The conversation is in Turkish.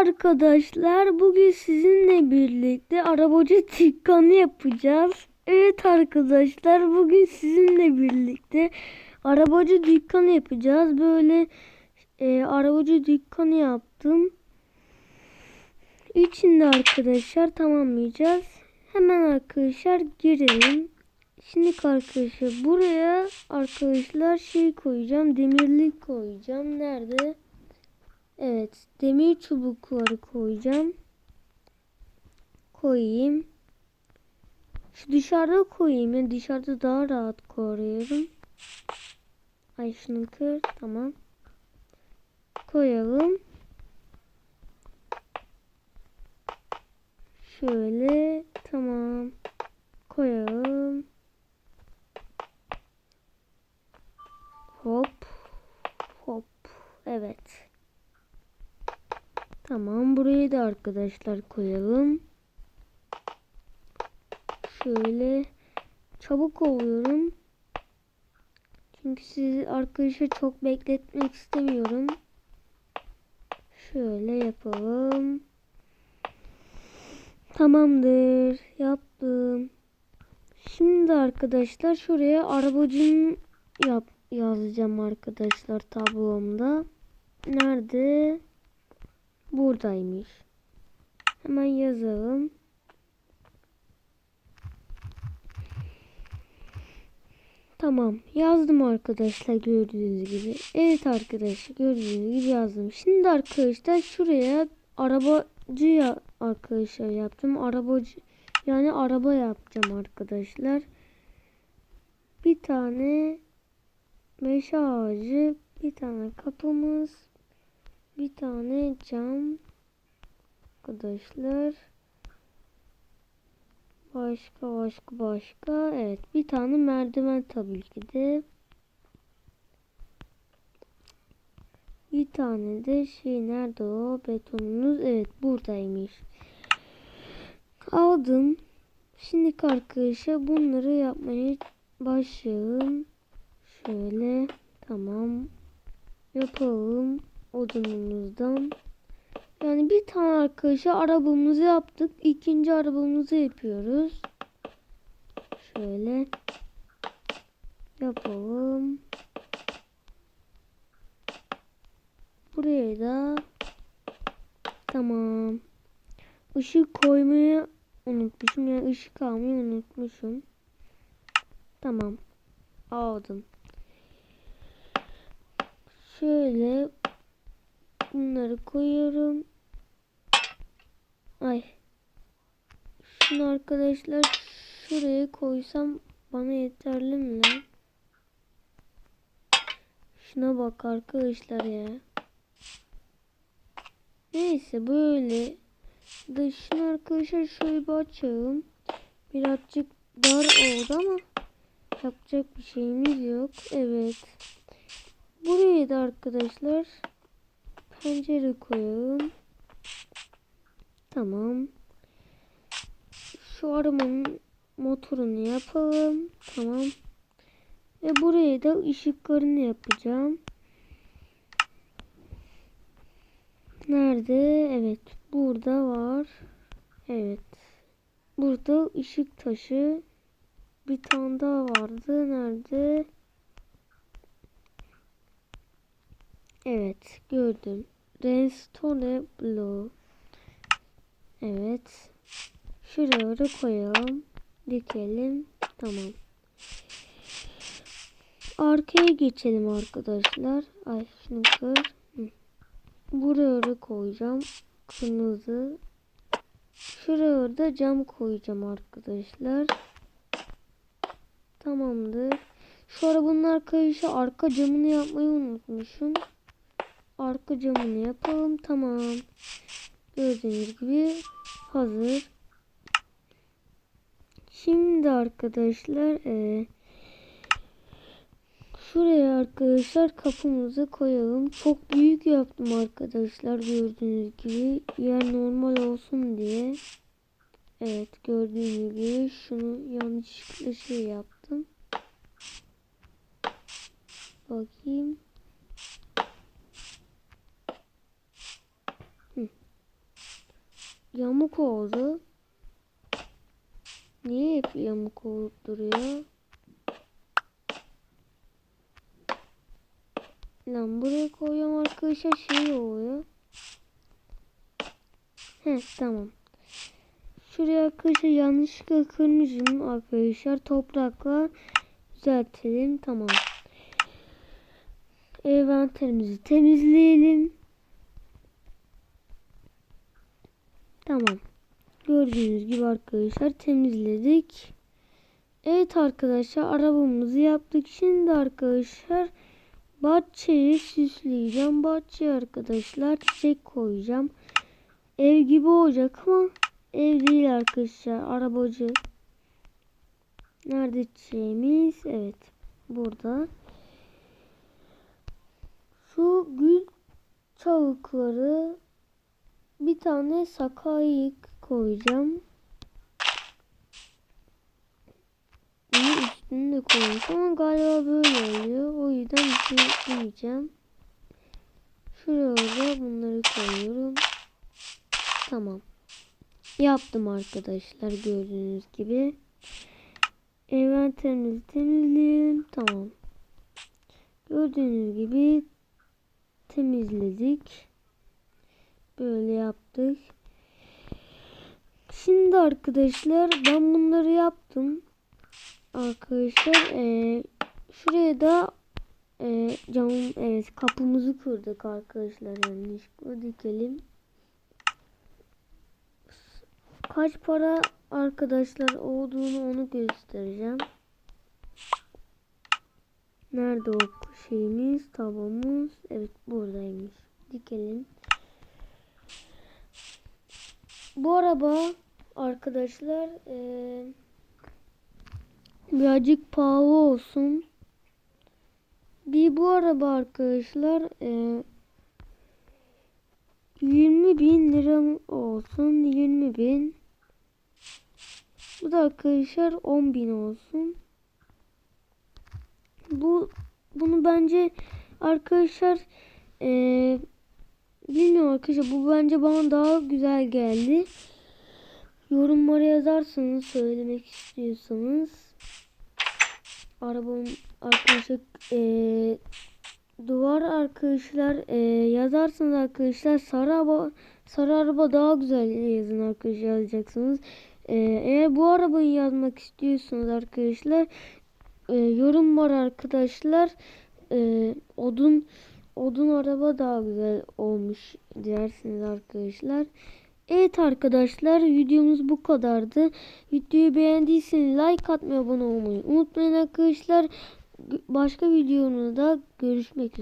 Arkadaşlar bugün sizinle birlikte arabacı dükkanı yapacağız. Evet arkadaşlar bugün sizinle birlikte arabacı dükkanı yapacağız. Böyle e, arabacı dükkanı yaptım. İçinde arkadaşlar tamamlayacağız. Hemen arkadaşlar girelim. Şimdi arkadaşlar buraya arkadaşlar şey koyacağım. Demirlik koyacağım. Nerede? Evet. Demir çubukları koyacağım. Koyayım. Şu dışarıda koyayım. Yani dışarıda daha rahat koruyorum. Ay kır. Tamam. Koyalım. Şöyle. Tamam. Koyalım. Arkadaşlar koyalım. Şöyle çabuk oluyorum. Çünkü sizi arkadaşa çok bekletmek istemiyorum. Şöyle yapalım. Tamamdır. Yaptım. Şimdi arkadaşlar şuraya arabacım yap yazacağım arkadaşlar tablomda. Nerede? Buradaymış. Hemen yazalım. Tamam. Yazdım arkadaşlar gördüğünüz gibi. Evet arkadaşlar gördüğünüz gibi yazdım. Şimdi arkadaşlar şuraya arabacı ya arkadaşlar yaptım. Arabacı yani araba yapacağım arkadaşlar. Bir tane meşe ağacı, bir tane kapımız, bir tane cam arkadaşlar. Başka başka başka. Evet bir tane merdiven tabii ki de. Bir tane de şey nerede o betonunuz? Evet buradaymış. Aldım. Şimdi arkadaşlar bunları yapmaya başlayalım. Şöyle tamam yapalım odunumuzdan. Yani bir tane arkadaşa arabamızı yaptık. İkinci arabamızı yapıyoruz. Şöyle yapalım. Buraya da tamam. Işık koymayı unutmuşum. Yani ışık almayı unutmuşum. Tamam. Aldım. Şöyle bunları koyuyorum. Ay. Şunu arkadaşlar şuraya koysam bana yeterli mi lan? Şuna bak arkadaşlar ya. Neyse böyle. Dışını arkadaşlar şöyle bir açalım. Birazcık dar oldu ama yapacak bir şeyimiz yok. Evet. Buraya da arkadaşlar pencere koyalım. Tamam. Şu arabanın motorunu yapalım. Tamam. Ve buraya da ışıklarını yapacağım. Nerede? Evet. Burada var. Evet. Burada ışık taşı. Bir tane daha vardı. Nerede? Evet. Gördüm. Redstone Blue. Evet. Şuraya da koyalım. Dikelim. Tamam. Arkaya geçelim arkadaşlar. Ay şunu kır. Buraya da koyacağım. Kırmızı. Şuraya da cam koyacağım arkadaşlar. Tamamdır. Şu arabanın arkadaşı arka camını yapmayı unutmuşum. Arka camını yapalım. Tamam. Gördüğünüz gibi hazır. Şimdi arkadaşlar e, şuraya arkadaşlar kapımızı koyalım. Çok büyük yaptım arkadaşlar gördüğünüz gibi. Yer normal olsun diye. Evet gördüğünüz gibi şunu yanlışlıkla şey yaptım. Bakayım. Yamuk oldu. Niye hep yamuk olup duruyor? Lan buraya koyuyorum arkadaşlar şey oluyor. He tamam. Şuraya arkadaşlar yanlışlıkla kırmışım arkadaşlar. Toprakla düzeltelim. Tamam. Envanterimizi temizleyelim. Tamam. Gördüğünüz gibi arkadaşlar temizledik. Evet arkadaşlar arabamızı yaptık. Şimdi arkadaşlar bahçeyi süsleyeceğim. Bahçeye arkadaşlar çiçek koyacağım. Ev gibi olacak ama ev değil arkadaşlar. Arabacı. Nerede çiçeğimiz? Evet. Burada. Şu gül çavukları bir tane sakayık koyacağım. Bunu üstünü de koymuş ama galiba böyle oluyor. O yüzden bir şey demeyeceğim. Şuraya da bunları koyuyorum. Tamam. Yaptım arkadaşlar gördüğünüz gibi. Envanterimizi temizleyelim. Tamam. Gördüğünüz gibi temizledik. Böyle yaptık. Şimdi arkadaşlar ben bunları yaptım. Arkadaşlar eee, şuraya da eee camım evet kapımızı kırdık arkadaşlar yanlışlıkla dikelim. Kaç para arkadaşlar olduğunu onu göstereceğim. Nerede o şeyimiz, tabamız? Evet buradaymış. Dikelim. Bu araba arkadaşlar eee, birazcık pahalı olsun. Bir bu araba arkadaşlar eee 20 bin lira olsun. 20 bin. Bu da arkadaşlar 10 bin olsun. Bu bunu bence arkadaşlar eee bilmiyorum arkadaşlar bu bence bana daha güzel geldi. Yorumlara yazarsanız söylemek istiyorsanız arabam arkadaşlar eee duvar arkadaşlar eee yazarsanız arkadaşlar sarı araba sarı araba daha güzel yazın arkadaşlar yazacaksınız. Eee, eğer bu arabayı yazmak istiyorsanız arkadaşlar eee, yorum var arkadaşlar. Eee, odun odun araba daha güzel olmuş dersiniz arkadaşlar. Evet arkadaşlar videomuz bu kadardı. Videoyu beğendiyseniz like atmayı abone olmayı unutmayın arkadaşlar. Başka videomda görüşmek üzere.